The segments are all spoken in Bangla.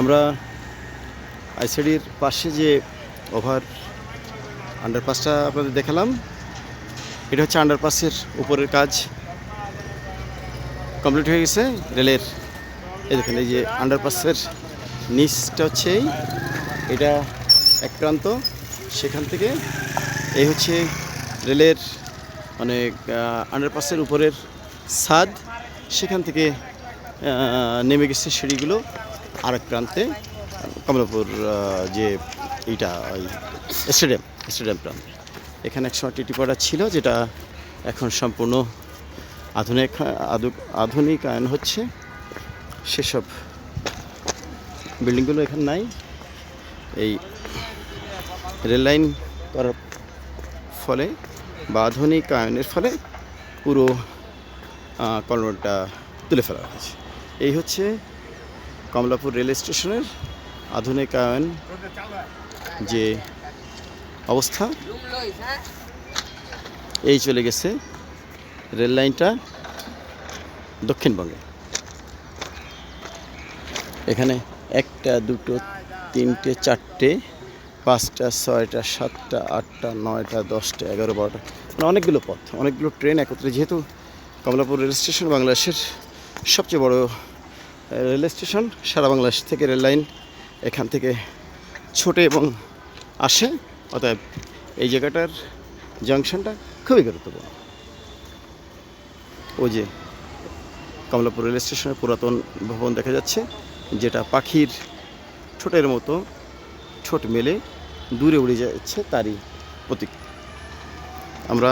আমরা আইসিডির পাশে যে ওভার আন্ডারপাসটা আপনাদের দেখালাম, এটা হচ্ছে আন্ডারপাসের উপরের কাজ কমপ্লিট হয়ে গেছে রেলের। এই দেখেন, এই যে আন্ডারপাসের নিচটা হচ্ছে এটা এক প্রান্ত, সেখান থেকে এই হচ্ছে রেলের মানে আন্ডারপাসের উপরের ছাদ, সেখান থেকে নেমে গেছে সিঁড়িগুলো। আরেক প্রান্তে, কমলাপুর যে এইটা, ওই স্টেডিয়াম স্টেডিয়াম প্রান্ত। এখানে একসময় টিটিপাড়া ছিল, যেটা এখন সম্পূর্ণ আধুনিক আধু- আধুনিকায়ন হচ্ছে। সেসব বিল্ডিংগুলো এখানে নাই। এই রেল লাইন করার ফলে বা আধুনিকায়নের ফলে পুরো কর্মটা তুলে ফেলা হয়েছে। এই হচ্ছে কমলাপুর রেল স্টেশনের আধুনিকায়ন যে অবস্থা, এই চলে গেছে রেল লাইনটা দক্ষিণবঙ্গে। এখানে একটা, দুটো, তিনটে, চারটে, পাঁচটা, ছয়টা, সাতটা, আটটা, নয়টা, দশটা, এগারো, বারোটা মানে অনেকগুলো পথ, অনেকগুলো ট্রেন একত্রে। যেহেতু কমলাপুর রেল স্টেশন বাংলাদেশের সবচেয়ে বড় রেল স্টেশন, সারা বাংলাদেশ থেকে রেল লাইন এখান থেকে ছোটে এবং আসে। অতএব এই জায়গাটার জাংশনটা খুবই গুরুত্বপূর্ণ। ওই যে কমলাপুর রেল স্টেশনের পুরাতন ভবন দেখা যাচ্ছে, যেটা পাখির ঠোঁটের মতো ঠোঁট মেলে দূরে উড়ে যাচ্ছে তারই প্রতীক। আমরা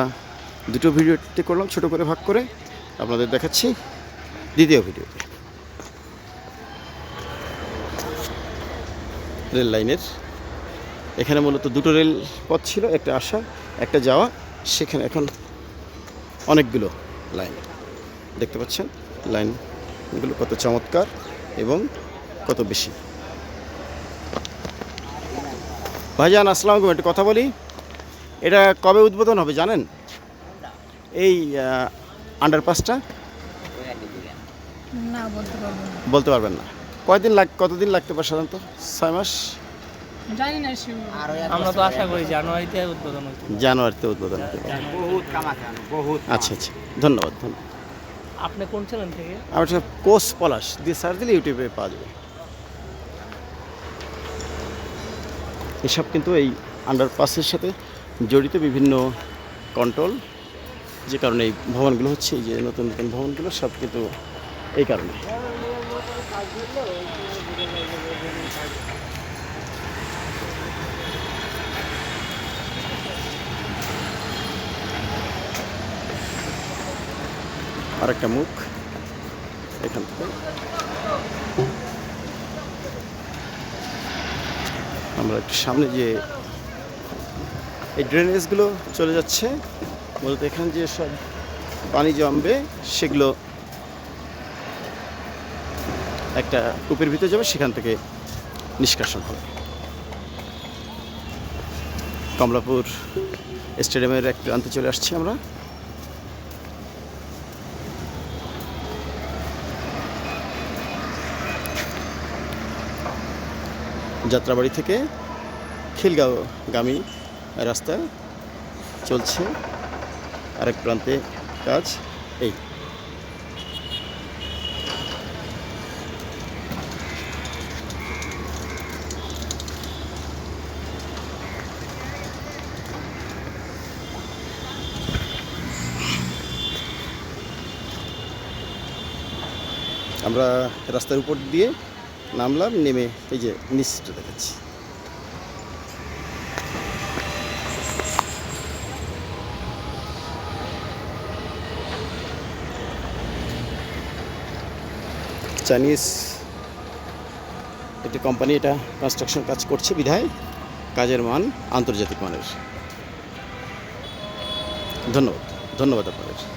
দুটো ভিডিওতে করলাম, ছোট করে ভাগ করে। আপনাদের দেখাচ্ছি দ্বিতীয় ভিডিওতে। রেল লাইনের। এখানে মূলত দুটো রেল পথ ছিল একটা আসা একটা যাওয়া। সেখানে এখন অনেকগুলো লাইন। দেখতে পাচ্ছেন লাইনগুলো কত চমৎকার এবং কত বেশি। ভাইজান আসসালামু আলাইকুম একটু কথা বলি। এটা কবে উদ্বোধন হবে জানেন? এই আন্ডারপাসটা বলতে পারবেন না। কয়দিন লাগ কতদিন লাগতে পারে সাধারণত? ছয় মাস? জানি না আমরা তো আশা করি জানুয়ারিতে উদ্বোধন জানুয়ারিতে উদ্বোধন হতে পারে। আচ্ছা আচ্ছা। ধন্যবাদ ধন্যবাদ। আপনি কোন চ্যানেল থেকে? আমার কোষ পলাশ। দিয়ে সার্চ দিলে ইউটিউবে পাওয়া যাবে। এসব কিন্তু এই আন্ডারপাসের সাথে জড়িত বিভিন্ন কন্ট্রোল যে কারণে এই ভবনগুলো হচ্ছে এই যে নতুন নতুন ভবনগুলো সব কিন্তু এই কারণে। আরেকটা মুখ। এখান থেকে। আমরা সামনে যে এই ড্রেনেজগুলো চলে যাচ্ছে। মূলত এখানে যে সব পানি জমবে সেগুলো একটা কূপের ভিতরে যাবে, সেখান থেকে নিষ্কাশন হবে। কমলাপুর স্টেডিয়ামের এক প্রান্তে চলে আসছি আমরা। যাত্রাবাড়ি থেকে খিলগাঁও গামী রাস্তা চলছে। আরেক প্রান্তে কাজ, এই। আমরা রাস্তার উপর দিয়ে নামলাম, নেমে এই যে নিচটা দেখাচ্ছি। চাইনিজ একটি কোম্পানি এটা কনস্ট্রাকশন কাজ করছে বিধায়, কাজের মান আন্তর্জাতিক মানের। ধন্যবাদ ধন্যবাদ আপনাদের।